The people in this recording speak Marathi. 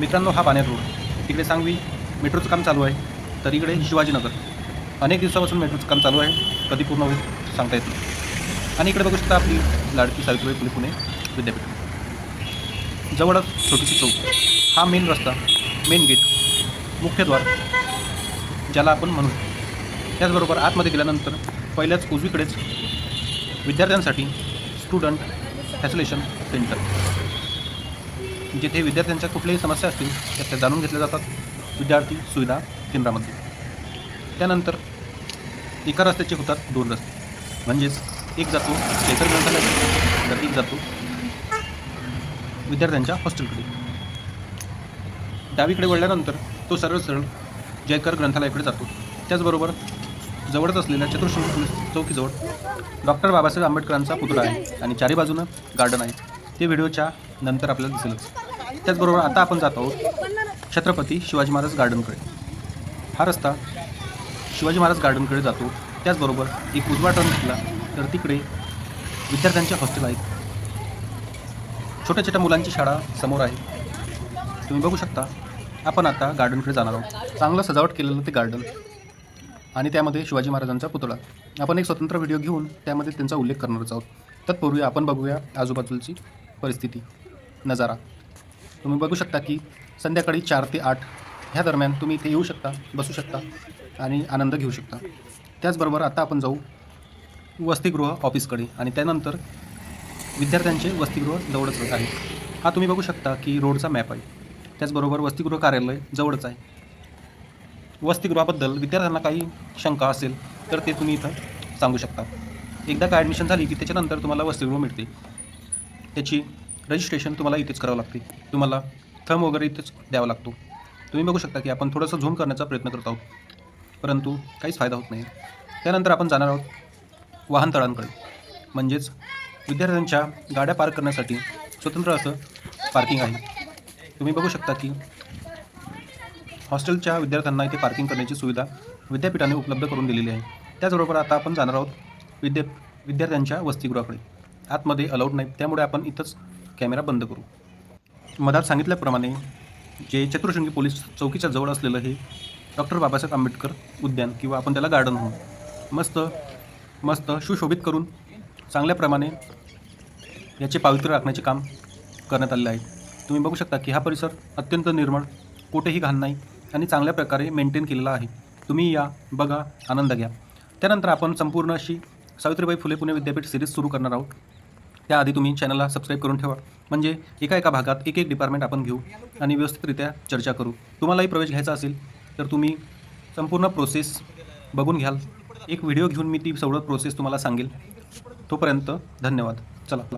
मित्रांनो हा पाण्यात रोड. तिकडे सांगवी मेट्रोचं काम चालू आहे. तर इकडे शिवाजीनगर. अनेक दिवसापासून मेट्रोचं काम चालू आहे. कधी पूर्ण होईल सांगता येत नाही. आणि इकडे बघू शकता आपली लाडकी सावित्रीबाई फुले पुणे विद्यापीठ. जवळच छोटीशी चौक. हा मेन रस्ता मेन गेट मुख्यद्वार ज्याला आपण म्हणू त्याचबरोबर आतमध्ये गेल्यानंतर पहिल्याच उजवीकडेच विद्यार्थ्यांसाठी स्टुडंट फॅसिलेशन सेंटर जिथे विद्यार्थ्यांच्या कुठल्याही समस्या असतील त्या त्या जाणून घेतल्या जातात. विद्यार्थी सुविधा केंद्रामध्ये. त्यानंतर एका रस्त्याचे होतात दोन रस्ते. म्हणजेच एक जातो शेतर ग्रंथालय तर एक जातो विद्यार्थ्यांच्या हॉस्टेलकडे. डावीकडे वळल्यानंतर तो सरळ सरळ जयकर ग्रंथालयाकडे जातो. त्याचबरोबर जवळच असलेल्या चतुर्शृंगी पोलीस चौकीजवळ डॉक्टर बाबासाहेब आंबेडकरांचा पुतळा आहे आणि चारी बाजूनं गार्डन आहे. ते व्हिडिओच्या नंतर आपल्याला दिसेलच. त्याचबरोबर आता आपण जात आहोत छत्रपती शिवाजी महाराज गार्डनकडे. हा रस्ता शिवाजी महाराज गार्डनकडे जातो. त्याचबरोबर एक उजवा टर्न घेतला तर तिकडे विद्यार्थ्यांचे हॉस्टेल आहेत. छोट्या छोट्या मुलांची शाळा समोर आहे. तुम्ही बघू शकता आपण आता गार्डनकडे जाणार आहोत. चांगलं सजावट केलेलं ते गार्डन. आणि त्यामध्ये शिवाजी महाराजांचा पुतळा. आपण एक स्वतंत्र व्हिडिओ घेऊन त्यामध्ये त्यांचा उल्लेख करणारच आहोत. तत्पूर्वी आपण बघूया आजूबाजूची परिस्थिती नजारा. तुम्ही बघू शकता की संध्याकाळी चार ते आठ ह्या दरम्यान तुम्ही इथे येऊ शकता बसू शकता आणि आनंद घेऊ शकता. त्याचबरोबर आता आपण जाऊ वसतिगृह ऑफिसकडे आणि त्यानंतर विद्यार्थ्यांचे वसतिगृह जवळच आहे. हा तुम्ही बघू शकता की रोडचा मॅप आहे. त्याचबरोबर वसतिगृह कार्यालय जवळच आहे. वसतिगृहाबद्दल विद्यार्थ्यांना काही शंका असेल तर ते तुम्ही इथं सांगू शकता. एकदा का ॲडमिशन झाली की त्याच्यानंतर तुम्हाला वसतिगृह मिळते. त्याची रजिस्ट्रेशन तुम्हाला इथेच करावं लागते. तुम्हाला थम वगैरे इथेच द्यावा लागतो. तुम्ही बघू शकता की आपण थोडंसं झूम करण्याचा प्रयत्न करत आहोत. परंतु काहीच फायदा होत नाही. त्यानंतर आपण जाणार आहोत वाहनतळांकडे म्हणजेच विद्यार्थ्यांच्या गाड्या पार्क करण्यासाठी स्वतंत्र असं पार्किंग आहे. तुम्ही बघू शकता की हॉस्टेलच्या विद्यार्थ्यांना इथे पार्किंग करण्याची सुविधा विद्यापीठाने उपलब्ध करून दिलेली आहे. त्याचबरोबर आता आपण जाणार आहोत विद्या विद्यार्थ्यांच्या वसतिगृहाकडे. आतमध्ये अलाउड नाही त्यामुळे आपण इथंच कॅमेरा बंद करू. मधात सांगितल्याप्रमाणे जे चतुर्शृंगी पोलीस चौकीच्या जवळ असलेलं हे डॉक्टर बाबासाहेब आंबेडकर उद्यान किंवा आपण त्याला गार्डन म्हणू. मस्त मस्त सुशोभित करून चांगल्याप्रमाणे याचे पावित्र्य राखण्याचे काम करण्यात आलेले आहे. तुम्ही बघू शकता की हा परिसर अत्यंत निर्मळ कुठेही घाण नाही आणि चांगल्या प्रकारे मेंटेन केलेला आहे. तुम्ही या बघा आनंद घ्या. त्यानंतर आपण संपूर्ण अशी सावित्रीबाई फुले पुणे विद्यापीठ सिरीज सुरू करणार आहोत. त्याआधी तुम्ही चॅनलला सबस्क्राईब करून ठेवा. म्हणजे एका एका भागात एक एक डिपार्टमेंट आपण घेऊ आणि व्यवस्थितरित्या चर्चा करू. तुम्हालाही प्रवेश घ्यायचा असेल तर तुम्ही संपूर्ण प्रोसेस बघून घ्याल. एक व्हिडिओ घेऊन मी ती सगळं प्रोसेस तुम्हाला सांगेल. तोपर्यंत धन्यवाद. चला.